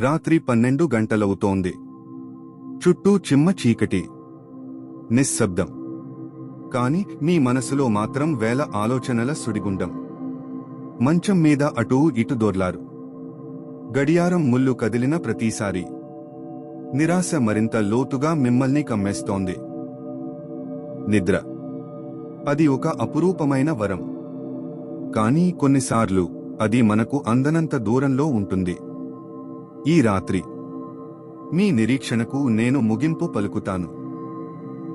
రాత్రి పన్నెండు గంటలవుతోంది. చుట్టూ చిమ్మ చీకటి. నిశ్శబ్దం. కాని మీ మనసులో మాత్రం వేల ఆలోచనల సుడిగుండం. మంచం మీద అటూ ఇటు దొర్లారు. గడియారం ముళ్ళు కదిలిన ప్రతిసారి. నిరాశ మరింత లోతుగా మిమ్మల్ని కమ్మేస్తోంది. నిద్ర. అది ఒక అపురూపమైన వరం. కానీ కొన్నిసార్లు అది మనకు అందనంత దూరంలో ఉంటుంది. ఈ రాత్రి మీ నిరీక్షణకు నేను ముగింపు పలుకుతాను.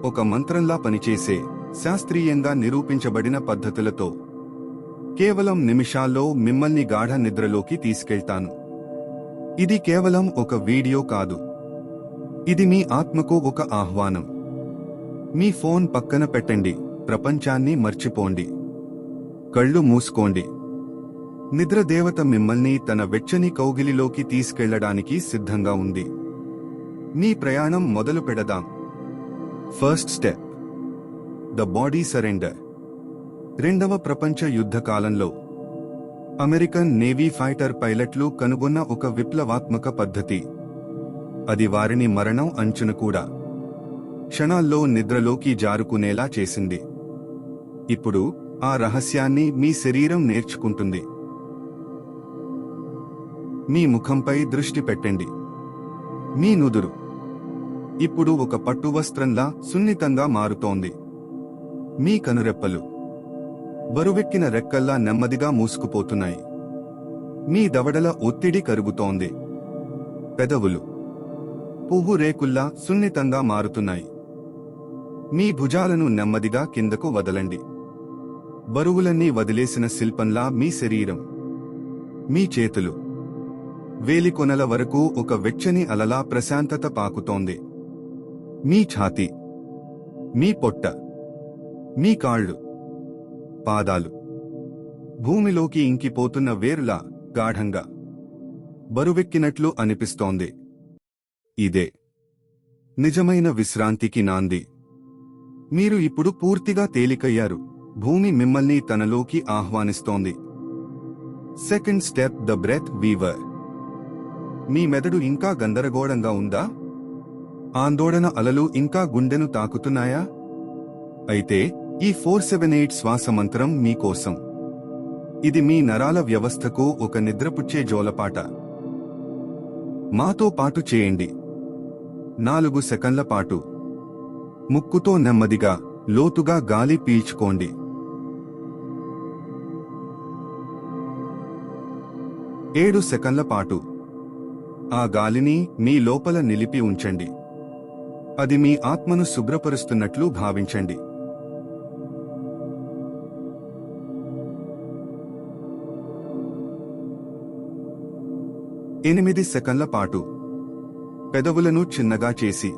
ఒక మంత్రంలా పనిచేసే శాస్త్రీయంగా నిరూపించబడిన పద్ధతులతో కేవలం నిమిషాల్లో మిమ్మల్ని గాఢ నిద్రలోకి తీసుకెళ్తాను. ఇది కేవలం ఒక వీడియో కాదు. ఇది మీ ఆత్మకు ఒక ఆహ్వానం. మీ ఫోన్ పక్కన పెట్టండి. ప్రపంచాన్ని మర్చిపోండి. కళ్ళు మూసుకోండి. నిద్ర దేవత మిమ్మల్ని తన వెచ్చని కౌగిలిలోకి తీసుకెళ్ళడానికి సిద్ధంగా ఉంది. మీ ప్రయాణం మొదలు పెడదాం. First step the body surrender రెండవ ప్రపంచ యుద్ధ కాలంలో. అమెరికన్ నేవీ ఫైటర్ పైలట్లు కనుగొన్న ఒక విప్లవాత్మక పద్ధతి. అది వారిని మరణం అంచున కూడా. క్షణాల్లో నిద్రలోకి జారుకునేలా చేసింది. ఇప్పుడు ఆ రహస్యాన్ని మీ శరీరం నేర్చుకుంటుంది. మీ ముఖంపై దృష్టి పెట్టండి. మీ నుదురు. ఇప్పుడు ఒక పట్టు వస్త్రంలా సున్నితంగా మారుతోంది. మీ కనురెప్పలు. బరువెక్కిన రెక్కల్లా నెమ్మదిగా మూసుకుపోతున్నాయి. మీ దవడల ఒత్తిడి కరుగుతోంది. పెదవులు. పువ్వు రేకుల్లా సున్నితంగా మారుతున్నాయి. మీ భుజాలను నెమ్మదిగా కిందకు వదలండి. బరువులన్నీ వదిలేసిన శిల్పంలా మీ శరీరం. మీ చేతులు. వేలికొనల వరకు ఒక వెచ్చని అలలా ప్రశాంతత పాకుతోంది. మీ ఛాతీ. మీ పొట్ట. మీ కాళ్ళు. పాదాలు. భూమిలోకి ఇంకిపోతున్న వేరులా గాఢంగా. బరువెక్కినట్లు అనిపిస్తోంది. ఇదే. నిజమైన విశ్రాంతికి నాంది. మీరు ఇప్పుడు పూర్తిగా తేలికయ్యారు. భూమి మిమ్మల్ని తనలోకి ఆహ్వానిస్తోంది. Second step the breath weaver మీ మెదడు ఇంకా గందరగోళంగా ఉందా? ఆందోళన అలలు ఇంకా గుండెను తాకుతున్నాయా? అయితే ఈ ఫోర్ సెవెన్ ఎయిట్ శ్వాస మంత్రం మీకోసం ఇది మీ నరాల వ్యవస్థకు ఒక నిద్రపుచ్చే జోలపాట. మాతో పాటు చేయండి. నాలుగు సెకండ్ల పాటు. ముక్కుతో నెమ్మదిగా లోతుగా గాలి పీల్చుకోండి. ఏడు సెకండ్ల పాటు. ఆ గాలిని మీ లోపల నిలిపి ఉంచండి. అది మీ ఆత్మను శుభ్రపరుస్తున్నట్లు భావించండి. ఎనిమిది సెకండ్ల పాటు పెదవులను చిన్నగా చేసి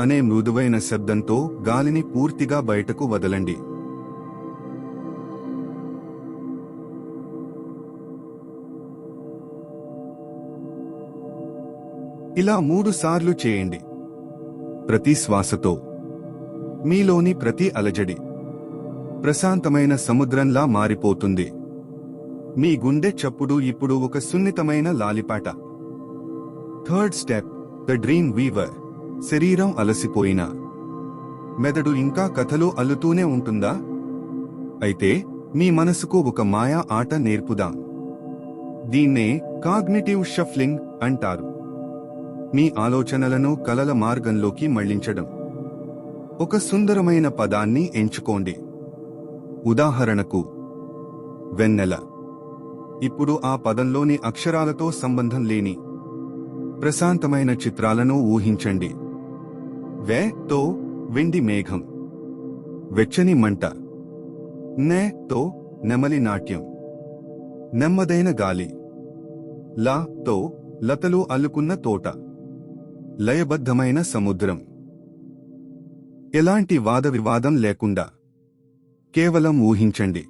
అనే మృదువైన శబ్దంతో గాలిని పూర్తిగా బయటకు వదలండి. ఇలా మూడు సార్లు చేయండి. ప్రతి శ్వాసతో మీలోని ప్రతి అలజడి ప్రశాంతమైన సముద్రంలా మారిపోతుంది. మీ గుండె చప్పుడు ఇప్పుడు ఒక సున్నితమైన లాలిపాట. Third step the dream weaver శరీరం అలసిపోయినా. మెదడు ఇంకా కథలో అల్లుతూనే ఉంటుందా? అయితే మీ మనసుకు ఒక మాయా ఆట నేర్పుదాం. దీన్నే కాగ్నిటివ్ షఫ్లింగ్ అంటారు. మీ ఆలోచనలను కలల మార్గంలోకి మళ్ళించడం. ఒక సుందరమైన పదాన్ని ఎంచుకోండి. ఉదాహరణకు వెన్నెల. ఇప్పుడు ఆ పదంలోని అక్షరాలతో సంబంధం లేని ప్రశాంతమైన చిత్రాలను ఊహించండి. వే తో వెండి మేఘం. వెచ్చని మంట. నే తో నెమలి నాట్యం. నెమ్మదైన గాలి. లా తో లతలు అల్లుకున్న తోట. లయబద్ధమైన సముద్రం. ఎలాంటి వాద వివాదం లేకుండా. కేవలం ఊహించండి.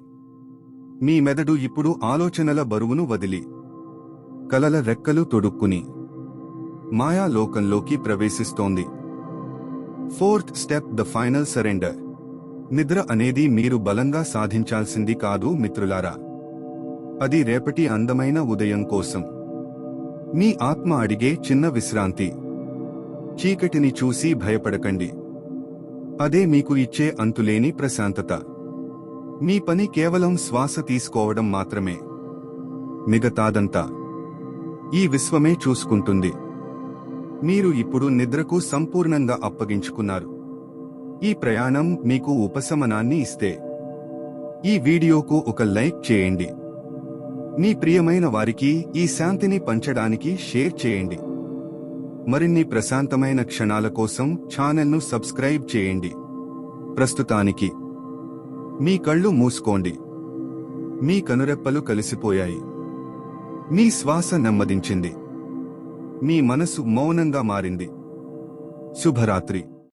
మీ మెదడు ఇప్పుడు ఆలోచనల బరువును వదిలి. కలల రెక్కలు తొడుక్కుని. మాయా లోకంలోకి ప్రవేశిస్తోంది. Fourth step the final surrender. నిద్ర అనేది మీరు బలంగా సాధించాల్సింది కాదు మిత్రులారా. అది రేపటి అందమైన ఉదయం కోసం. మీ ఆత్మ అడిగే చిన్న విశ్రాంతి. చీకటిని చూసి భయపడకండి. అదే మీకు ఇచ్చే అంతులేని ప్రశాంతత. మీ పని కేవలం శ్వాస తీసుకోవడం మాత్రమే. మిగతాదంతా ఈ విశ్వమే చూసుకుంటుంది. మీరు ఇప్పుడు నిద్రకు సంపూర్ణంగా అప్పగించుకున్నారు. ఈ ప్రయాణం మీకు ఉపశమనాన్ని ఇస్తే. ఈ వీడియోకు ఒక లైక్ చేయండి. మీ ప్రియమైన వారికి ఈ శాంతిని పంచడానికి షేర్ చేయండి. మరిన్ని ప్రశాంతమైన క్షణాల కోసం ఛానల్ను సబ్స్క్రైబ్ చేయండి. ప్రస్తుతానికి మీ కళ్ళు మూసుకోండి. మీ కనురెప్పలు కలిసిపోయాయి. మీ శ్వాస నెమ్మదించింది. మీ మనసు మౌనంగా మారింది. శుభరాత్రి.